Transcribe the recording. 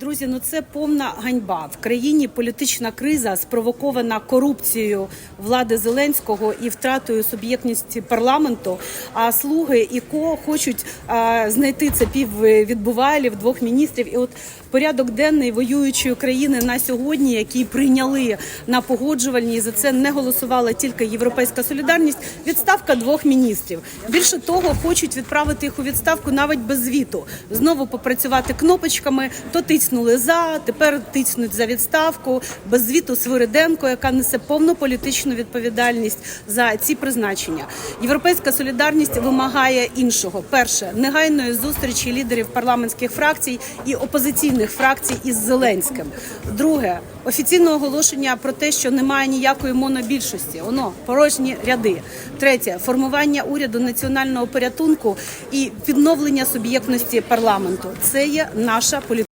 Друзі, ну це повна ганьба. В країні політична криза спровокована корупцією влади Зеленського і втратою суб'єктності парламенту. А слуги і ко хочуть а, знайти це піввідбувайлів, двох міністрів. І от порядок денний воюючої країни на сьогодні, який прийняли на погоджувальні, і за це не голосувала тільки Європейська солідарність. Відставка двох міністрів. Більше того, хочуть відправити їх у відставку навіть без звіту. Знову попрацювати кнопочками. То тиснули за, тепер тиснуть за відставку. Без звіту Свириденко, яка несе повну політичну відповідальність за ці призначення. Європейська солідарність вимагає іншого: перше негайної зустрічі лідерів парламентських фракцій і опозиційних фракцій із Зеленським. Друге офіційне оголошення про те, що немає ніякої монобільшості. Воно порожні ряди. Третє формування уряду національного порятунку і відновлення суб'єктності парламенту. Це є наша політика.